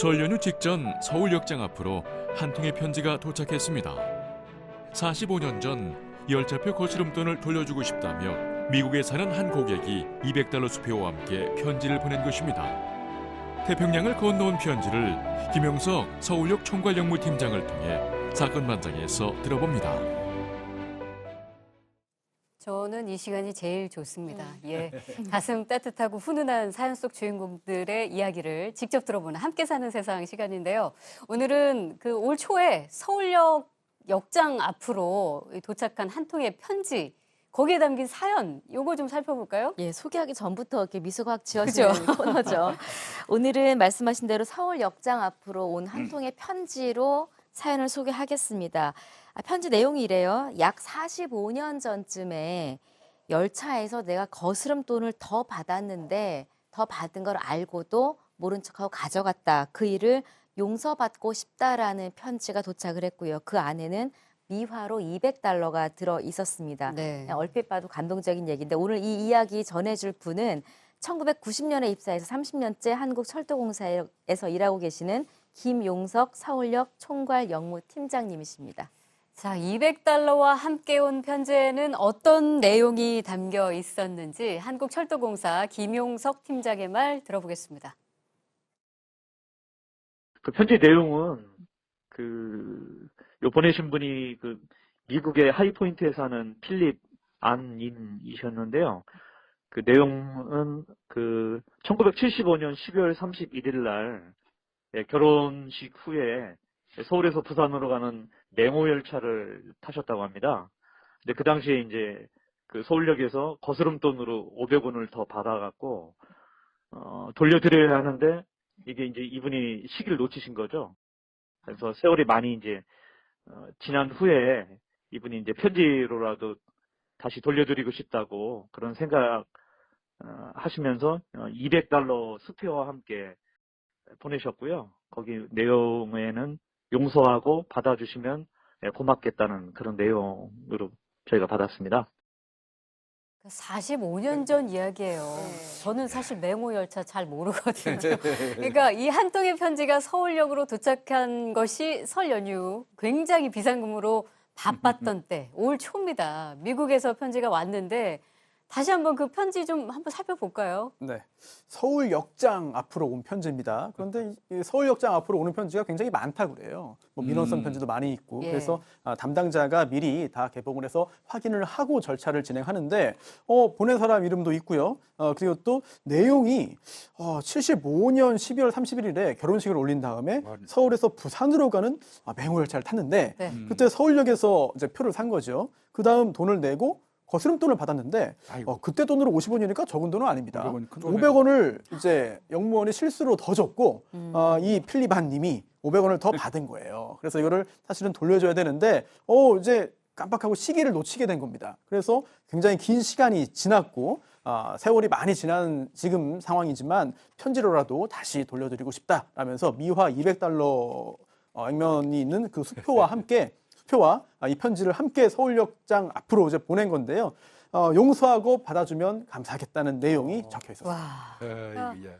설 연휴 직전 서울역장 앞으로 한 통의 편지가 도착했습니다. 45년 전 열차표 거스름돈을 돌려주고 싶다며 미국에 사는 한 고객이 200달러 수표와 함께 편지를 보낸 것입니다. 태평양을 건너온 편지를 김용석 서울역 총괄영무팀장을 통해 사건 반장에서 들어봅니다. 저는 이 시간이 제일 좋습니다. 예. 가슴 따뜻하고 훈훈한 사연 속 주인공들의 이야기를 직접 들어보는 함께 사는 세상 시간인데요. 오늘은 그 올 초에 서울역 역장 앞으로 도착한 한 통의 편지, 거기에 담긴 사연, 요거 좀 살펴볼까요? 예, 소개하기 전부터 이렇게 미소가 확 지어지는 코너죠. 오늘은 말씀하신 대로 서울 역장 앞으로 온 한 통의 편지로 사연을 소개하겠습니다. 아, 편지 내용이 이래요. 약 45년 전쯤에 열차에서 내가 거스름 돈을 더 받았는데 더 받은 걸 알고도 모른 척하고 가져갔다. 그 일을 용서받고 싶다라는 편지가 도착을 했고요. 그 안에는 미화로 200달러가 들어 있었습니다. 네. 얼핏 봐도 감동적인 얘기인데 오늘 이 이야기 전해줄 분은 1990년에 입사해서 30년째 한국철도공사에서 일하고 계시는 김용석 서울역 총괄 영무 팀장님이십니다. 자, 200달러와 함께 온 편지에는 어떤 내용이 담겨 있었는지 한국철도공사 김용석 팀장의 말 들어보겠습니다. 그 편지 내용은 그, 요 보내신 분이 그 미국의 하이포인트에 사는 필립 안인이셨는데요. 그 내용은 그 1975년 12월 31일 날 예, 결혼식 후에 서울에서 부산으로 가는 맹호 열차를 타셨다고 합니다. 근데 그 당시에 이제 그 서울역에서 거스름 돈으로 500원을 더 받아갖고 어, 돌려드려야 하는데 이게 이제 이분이 시기를 놓치신 거죠. 그래서 세월이 많이 이제 어, 지난 후에 이분이 이제 편지로라도 다시 돌려드리고 싶다고 그런 생각 어, 하시면서 200달러 수표와 함께 보내셨고요. 거기 내용에는 용서하고 받아주시면 예, 고맙겠다는 그런 내용으로 저희가 받았습니다. 45년 전 이야기예요. 네. 저는 사실 맹호 열차 잘 모르거든요. 그러니까 이 한 통의 편지가 서울역으로 도착한 것이 설 연휴 굉장히 비상금으로 바빴던 때, 올 초입니다. 미국에서 편지가 왔는데 다시 한번 그 편지 좀 한번 살펴볼까요? 네. 서울 역장 앞으로 온 편지입니다. 그런데 이 서울 역장 앞으로 오는 편지가 굉장히 많다고 그래요. 뭐 민원성 음. 편지도 많이 있고 예. 그래서 아, 담당자가 미리 다 개봉을 해서 확인을 하고 절차를 진행하는데 어, 보낸 사람 이름도 있고요. 어, 그리고 또 내용이 어, 75년 12월 31일에 결혼식을 올린 다음에 서울에서 부산으로 가는 아, 맹호 열차를 탔는데 네. 음. 그때 서울역에서 이제 표를 산 거죠. 그 다음 돈을 내고 거스름돈을 받았는데 아이고. 어, 그때 돈으로 50원이니까 적은 돈은 아닙니다. 500원 큰 돈이네. 500원 을 이제 영무원이 실수로 더 줬고 음. 어, 이 필리반 님이 500원을 더 받은 거예요. 그래서 이거를 사실은 돌려줘야 되는데 어 이제 깜빡하고 시기를 놓치게 된 겁니다. 그래서 굉장히 긴 시간이 지났고 아, 세월이 많이 지난 지금 상황이지만 편지로라도 다시 돌려드리고 싶다라면서 미화 200달러 어, 액면이 있는 그 수표와 함께 수 표와 아, 이 편지를 함께 서울역장 앞으로 이제 보낸 건데요. 어, 용서하고 받아주면 감사하겠다는 내용이 적혀 있었어요. 와. 예.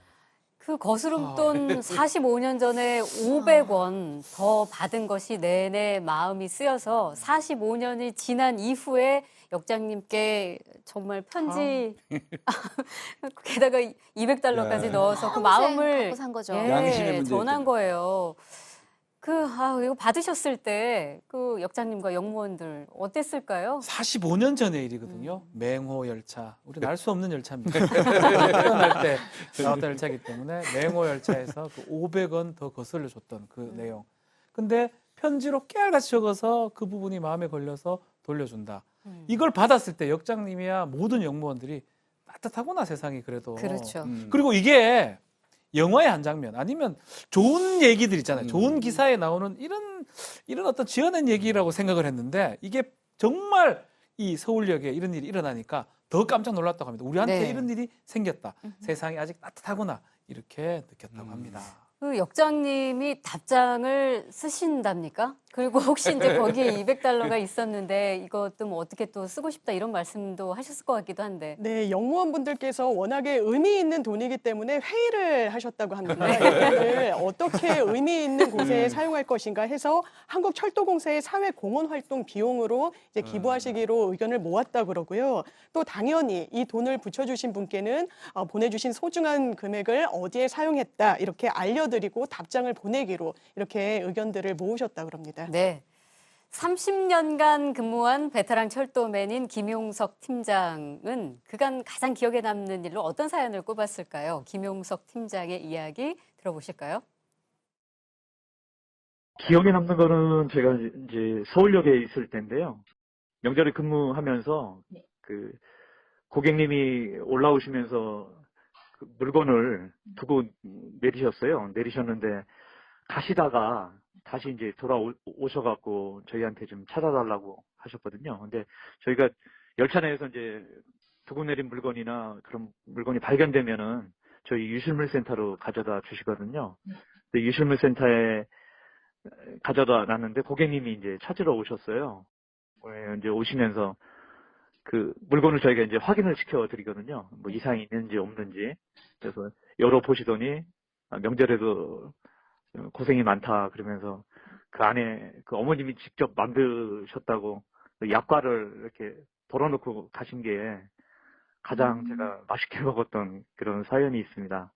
그 거스름돈 45년 전에 500원 더 받은 것이 내내 마음이 쓰여서 45년이 지난 이후에 역장님께 정말 편지 게다가 200달러까지 야. 넣어서 그 마음을 갖고 산 거죠. 예, 양심의 문제죠. 전한 거예요. 그 아, 이거 받으셨을 때 그 역장님과 영무원들 어땠을까요? 45년 전의 일이거든요. 맹호 열차. 우리 날수 없는 열차입니다. 태어날 때 나왔던 열차이기 때문에 맹호 열차에서 그 500원 더 거슬려 줬던 그 내용. 근데 편지로 깨알같이 적어서 그 부분이 마음에 걸려서 돌려준다. 음. 이걸 받았을 때 역장님이야 모든 영무원들이 따뜻하구나 세상이 그래도. 그렇죠. 음. 그리고 이게 영화의 한 장면 아니면 좋은 얘기들 있잖아요. 음. 좋은 기사에 나오는 이런 이런 어떤 지어낸 얘기라고 생각을 했는데 이게 정말 이 서울역에 이런 일이 일어나니까 더 깜짝 놀랐다고 합니다. 우리한테 네. 이런 일이 생겼다. 세상이 아직 따뜻하구나 이렇게 느꼈다고 음. 합니다. 그 역장님이 답장을 쓰신답니까? 그리고 혹시 이제 거기에 200달러가 있었는데 이것도 뭐 어떻게 또 쓰고 싶다 이런 말씀도 하셨을 것 같기도 한데. 네, 영무원분들께서 워낙에 의미 있는 돈이기 때문에 회의를 하셨다고 합니다. 이 돈을 어떻게 의미 있는 곳에 사용할 것인가 해서 한국철도공사의 사회공헌 활동 비용으로 이제 기부하시기로 의견을 모았다 그러고요. 또 당연히 이 돈을 붙여주신 분께는 어, 보내주신 소중한 금액을 어디에 사용했다 이렇게 알 려드리고 답장을 보내기로 이렇게 의견들을 모으셨다 그럽니다. 네. 30년간 근무한 베테랑 철도맨인 김용석 팀장은 그간 가장 기억에 남는 일로 어떤 사연을 꼽았을까요? 김용석 팀장의 이야기 들어보실까요? 기억에 남는 거는 제가 이제 서울역에 있을 때인데요. 명절에 근무하면서 그 고객님이 올라오시면서 그 물건을 두고 내리셨어요. 내리셨는데 가시다가 다시 이제 돌아오셔갖고 저희한테 좀 찾아달라고 하셨거든요. 근데 저희가 열차 내에서 이제 두고 내린 물건이나 그런 물건이 발견되면은 저희 유실물센터로 가져다 주시거든요. 근데 유실물센터에 가져다 놨는데 고객님이 이제 찾으러 오셨어요. 예, 이제 오시면서 그 물건을 저희가 이제 확인을 시켜 드리거든요. 뭐 이상이 있는지 없는지. 그래서 열어 보시더니 아, 명절에도 고생이 많다 그러면서 그 안에 그 어머님이 직접 만드셨다고 그 약과를 이렇게 덜어놓고 가신 게 가장 제가 맛있게 먹었던 그런 사연이 있습니다.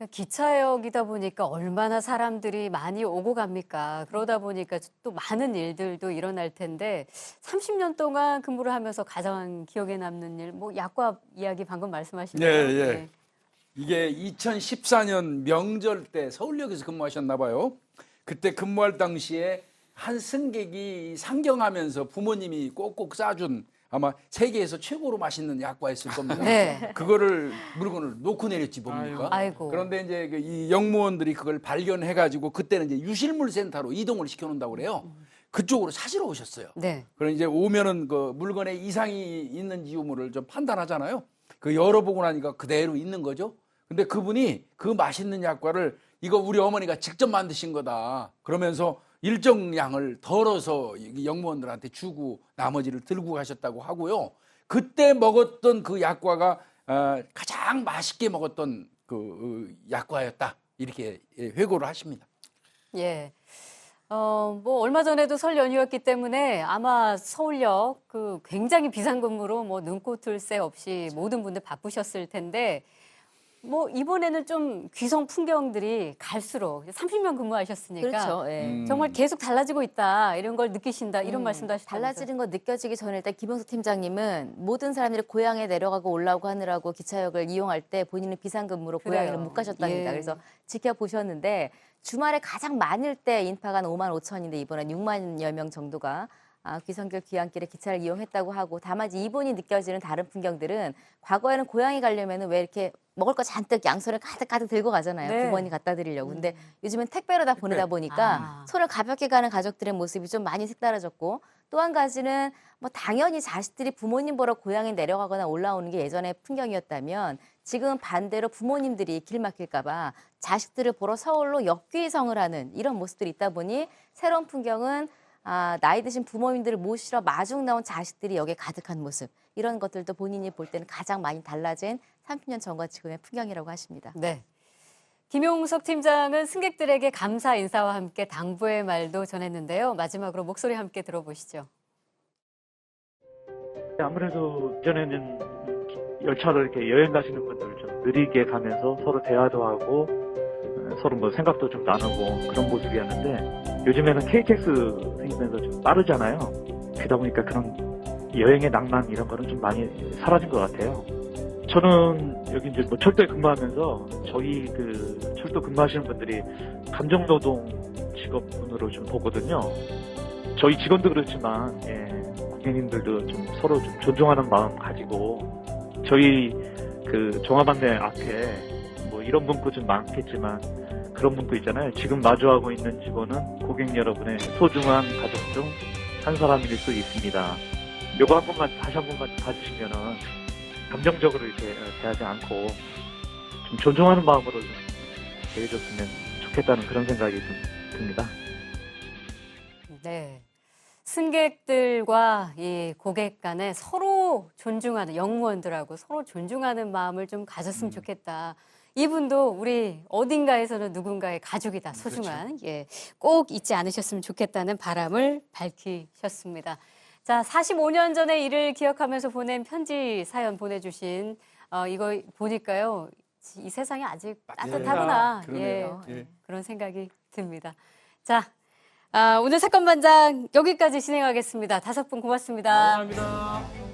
그러니까 기차역이다 보니까 얼마나 사람들이 많이 오고 갑니까? 그러다 보니까 또 많은 일들도 일어날 텐데 30년 동안 근무를 하면서 가장 기억에 남는 일, 뭐 약과 이야기 방금 말씀하신 예. 예. 이게 2014년 명절 때 서울역에서 근무하셨나 봐요. 그때 근무할 당시에 한 승객이 상경하면서 부모님이 꼭꼭 싸준 아마 세계에서 최고로 맛있는 약과였을 겁니다. 네. 그거를 물건을 놓고 내렸지 뭡니까? 아이고. 그런데 이제 그 이 영무원들이 그걸 발견해 가지고 그때는 이제 유실물 센터로 이동을 시켜 놓는다고 그래요. 그쪽으로 찾으러 오셨어요. 네. 그럼 이제 오면은 그 물건에 이상이 있는지 유무를 좀 판단하잖아요. 그 열어보고 나니까 그대로 있는 거죠. 근데 그분이 그 맛있는 약과를 이거 우리 어머니가 직접 만드신 거다. 그러면서 일정 양을 덜어서 이 영무원들한테 주고 나머지를 들고 가셨다고 하고요. 그때 먹었던 그 약과가 어, 가장 맛있게 먹었던 그 어, 약과였다. 이렇게 예, 회고를 하십니다. 예. 어, 뭐 얼마 전에도 설 연휴였기 때문에 아마 서울역 그 굉장히 비상근무로 뭐 눈꽃을 새 없이 모든 분들 바쁘셨을 텐데 뭐 이번에는 좀 귀성 풍경들이 갈수록 30년 근무하셨으니까 그렇죠. 예. 음. 정말 계속 달라지고 있다 이런 걸 느끼신다 이런 음, 말씀도 하시다면서요. 달라지는 거 느껴지기 전에 일단 김영수 팀장님은 모든 사람들이 고향에 내려가고 올라오고 하느라고 기차역을 이용할 때 본인은 비상근무로. 고향에는 못 가셨답니다. 예. 그래서 지켜보셨는데 주말에 가장 많을 때 인파가 한 5만 5천인데 이번엔 6만여 명 정도가 아, 귀성길 귀향길에 기차를 이용했다고 하고 다만 이분이 느껴지는 다른 풍경들은 과거에는 고향에 가려면 왜 이렇게 먹을 거 잔뜩 양손에 가득 가득 들고 가잖아요. 네. 부모님 갖다 드리려고. 근데 요즘엔 택배로 다 보내다 보니까 아. 손을 가볍게 가는 가족들의 모습이 좀 많이 색달라졌고 또 한 가지는 뭐 당연히 자식들이 부모님 보러 고향에 내려가거나 올라오는 게 예전의 풍경이었다면 지금 반대로 부모님들이 길 막힐까봐 자식들을 보러 서울로 역귀성을 하는 이런 모습들이 있다 보니 새로운 풍경은 아, 나이 드신 부모님들을 모시러 마중 나온 자식들이 여기에 가득한 모습 이런 것들도 본인이 볼 때는 가장 많이 달라진 30년 전과 지금의 풍경이라고 하십니다. 네. 김용석 팀장은 승객들에게 감사 인사와 함께 당부의 말도 전했는데요. 마지막으로 목소리 함께 들어보시죠. 아무래도 이전에는 열차를 이렇게 여행 가시는 분들 좀 느리게 가면서 서로 대화도 하고 어, 서로 뭐 생각도 좀 나누고 그런 모습이었는데 요즘에는 KTX 생기면서 좀 빠르잖아요. 그러다 보니까 그런 여행의 낭만 이런 거는 좀 많이 사라진 것 같아요. 저는 여기 이제 뭐 철도에 근무하면서 저희 그 철도 근무하시는 분들이 감정노동 직업군으로 좀 보거든요. 저희 직원도 그렇지만 예, 고객님들도 좀 서로 좀 존중하는 마음 가지고 저희 그 종합안내 앞에 뭐 이런 문구 좀 많겠지만 그런 문구 있잖아요. 지금 마주하고 있는 직원은 고객 여러분의 소중한 가족 중 한 사람일 수 있습니다. 요거 한 번만 다시 한 번만 봐주시면은 감정적으로 이렇게 대하지 않고 좀 존중하는 마음으로 좀 해줬으면 좋겠다는 그런 생각이 좀 듭니다. 네. 승객들과 이 고객 간에 서로 존중하는 영무원들하고 서로 존중하는 마음을 좀 가졌으면 좋겠다. 이분도 우리 어딘가에서는 누군가의 가족이다. 소중한. 예. 꼭 잊지 않으셨으면 좋겠다는 바람을 밝히셨습니다. 자, 45년 전의 일을 기억하면서 보낸 편지 사연 보내주신 어, 이거 보니까요. 이 세상이 아직 따뜻하구나. 예. 예. 그런 생각이 듭니다. 자, 아, 오늘 사건 반장 여기까지 진행하겠습니다. 다섯 분 고맙습니다. 감사합니다.